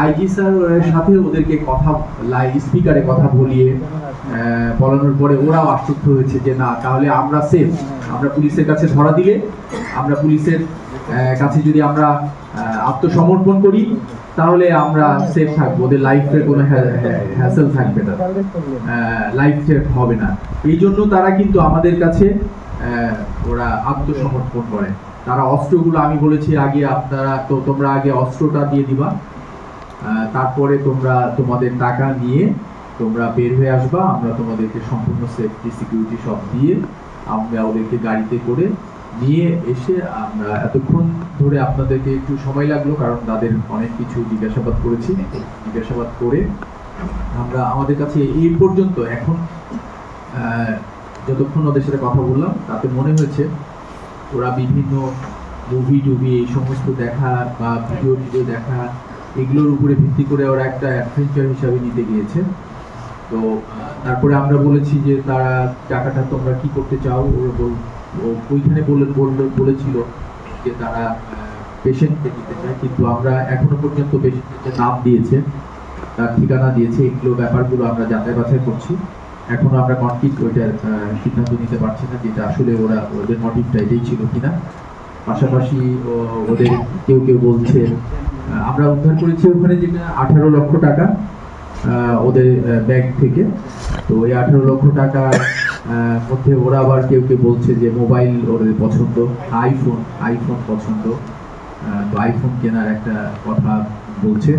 IG sir সাথে ওদেরকে কথা লাইভ স্পিকারে কথা বলিয়ে বলানোর পরে ওরাও হয়েছে যে না, তাহলে আমরা সেফ আমরা পুলিশের কাছে ধরা দিলে, আমরা পুলিশের কাছে যদি আমরা আত্মসমর্পণ করি, তাহলে আমরা সেফ থাকব। ওদের লাইফের কোনো হ্যাসেল থাকবে না। লাইফ সেফ হবে না। এই জন্য তারা কিন্তু আমাদের কাছে ওরা আত্মসমর্পণ করে। তারা অস্ত্রগুলো আমি বলেছি আগে আপনারা তো তোমরা আগে অস্ত্রটা দিয়ে দিবা। তারপরে তোমরা তোমাদের টাকা নিয়ে তোমরা বের হয়ে আসবা, আমরা তোমাদেরকে সম্পূর্ণ সেফটি সিকিউরিটি সব দিয়ে আমরা ওদেরকে গাড়িতে করে নিয়ে এসে আমরা এতক্ষণ ধরে আপনাদেরকে একটু সময় লাগল, কারণ তাদের অনেক কিছু জিজ্ঞাসাবাদ করেছি। জিজ্ঞাসাবাদ করে আমরা আমাদের কাছে এই পর্যন্ত, এখন যতক্ষণ ওদের সাথে কথা বললাম, তাতে মনে হয়েছে ওরা বিভিন্ন মুভি টুভি এই সমস্ত দেখা বা ভিডিও টিডিও দেখা, এগুলোর উপরে ভিত্তি করে ওরা একটা অ্যাডভেঞ্চার হিসাবে নিতে গিয়েছে। তো তারপরে আমরা বলেছি যে তারা টাকাটা তোমরা কি করতে চাও? ওইখানে বলে বলেছিল যে তারা পেশেন্টকে দিতে চায়। কিন্তু আমরা এখনও পর্যন্ত পেশেন্টের নাম দিয়েছে, তার ঠিকানা দিয়েছে, এগুলো ব্যাপারগুলো আমরা যাচাই বাছাই করছি। এখনও আমরা কনফিট ওইটার সিদ্ধান্ত নিতে পারছি না যেটা আসলে ওরা ওদের মোটিভটা এটাই ছিল কিনা। পাশাপাশি ওদের কেউ কেউ বলছে আমরা উদ্ধার করেছি ওখানে যেটা আঠারো লক্ষ টাকা ওদের ব্যাংক থেকে। তো ওই আঠারো লক্ষ টাকা মধ্যে ওরা আবার কেউ কেউ বলছে যে মোবাইল ওদের পছন্দ আইফোন আইফোন পছন্দ তো আইফোন কেনার একটা কথা বলছে।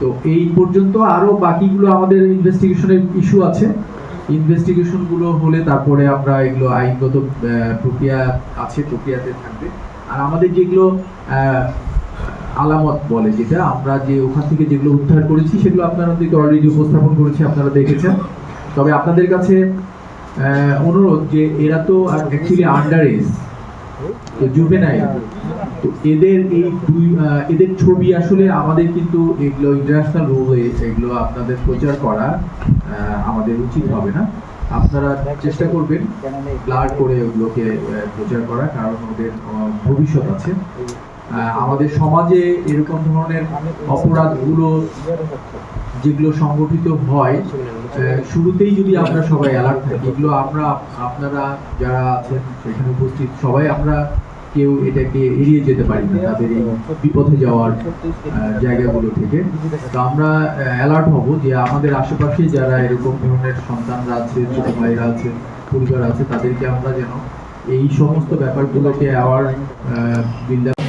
তো এই পর্যন্ত আরও বাকিগুলো আমাদের ইনভেস্টিগেশনের ইস্যু আছে। ইনভেস্টিগেশনগুলো হলে তারপরে আমরা এগুলো আইনগত প্রক্রিয়া আছে, প্রক্রিয়াতে থাকবে। আর আমাদের যেগুলো আলামত বলে যেটা, আমরা যে ওখান থেকে যেগুলো উদ্ধার করেছি, সেগুলো আপনাদেরকে অলরেডি উপস্থাপন করেছি, আপনারা দেখেছেন। তবে আপনাদের কাছে অনুরোধ যে এরা তো অ্যাকচুয়ালি আন্ডার এজ জুভেনাইল তো এদের এই দুই এদের ছবি আসলে আমাদের কিন্তু এগুলো ইন্টারন্যাশনাল রুলে এগুলো আপনাদের প্রচার করা আমাদের উচিত হবে না। আপনারা চেষ্টা করবেন ব্লার করে ওগুলোকে প্রচার করা কারণ ওদের ভবিষ্যৎ আছে। আমাদের সমাজে এরকম ধরনের অপরাধগুলো যেগুলো সংগঠিত হয় শুরুতেই যদি আমরা সবাই অ্যালার্ট থাকি এগুলো আমরা আপনারা যারা আছেন সেখানে উপস্থিত সবাই আমরা কেউ এটাকে এড়িয়ে যেতে পারি না তাদের এই বিপথে যাওয়ার জায়গাগুলো থেকে। তো আমরা অ্যালার্ট হব যে আমাদের আশেপাশে যারা এরকম ধরনের সন্তানরা আছে ছোট ভাইরা আছে পরিবার আছে তাদেরকে আমরা যেন এই সমস্ত ব্যাপারগুলোকে আওয়ার বিল্ড